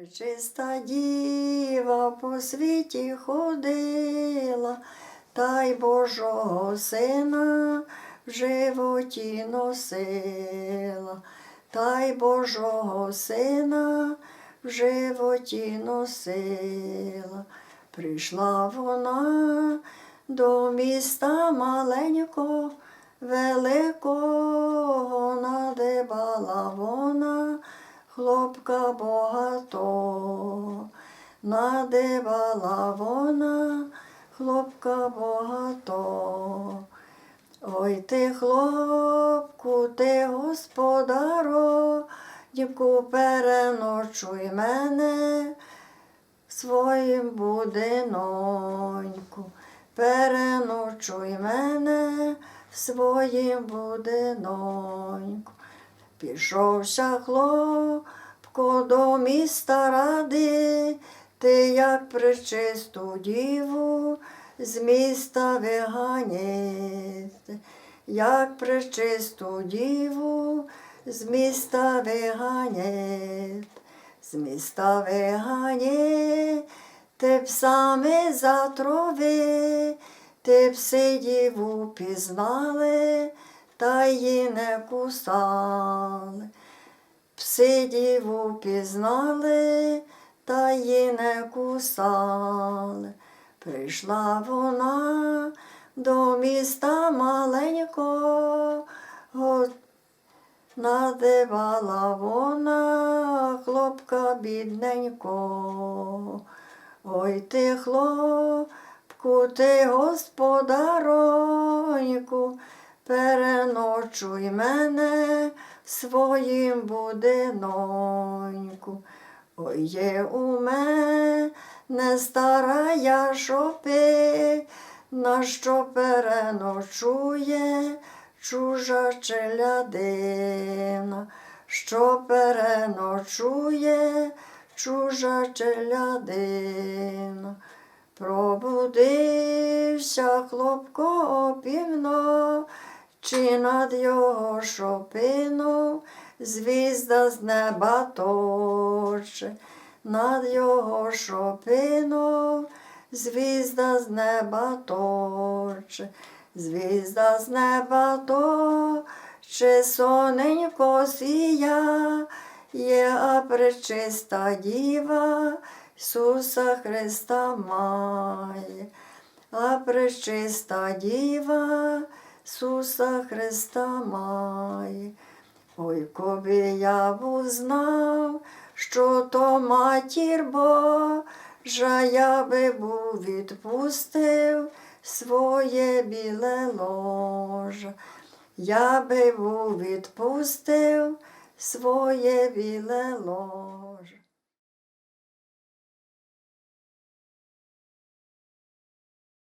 Пречиста діва по світі ходила, та й Божого сина в животі носила, та й Божого сина в животі носила. Прийшла вона до міста маленького, великого надибала вона хлопка богато, надивала вона хлопка богато. Ой ти, хлопку, ти господаро, дівку переночуй мене своїм будиноньку, переночуй мене своїм будиноньку. Пішовся хлопко до міста ради, ти як причисту діву з міста виганяти, як причисту діву з міста виганяти, з міста виганяти, ти псами затрови, ти пси діву пізнали та її не кусали. Пси діву пізнали, та її не кусали. Прийшла вона до міста маленького, надивала вона хлопка бідненького. Ой ти, хлопку, ти господароньку, переночуй мене своїм будиноньку. Ой, є у мене стара я шопи, на що переночує чужа челядина, що переночує чужа челядина. Пробудився хлопко опівно, чи над його шопину звізда з неба точе, над його шопину звізда з неба точе, звізда з неба точе, соненько сія, є пречиста діва. Ісуса Христа має, а пречиста діва Ісуса Христа має. Ой, коби я був знав, що то матір Божа, я би був відпустив своє біле ложа. Я би був відпустив своє біле ложа.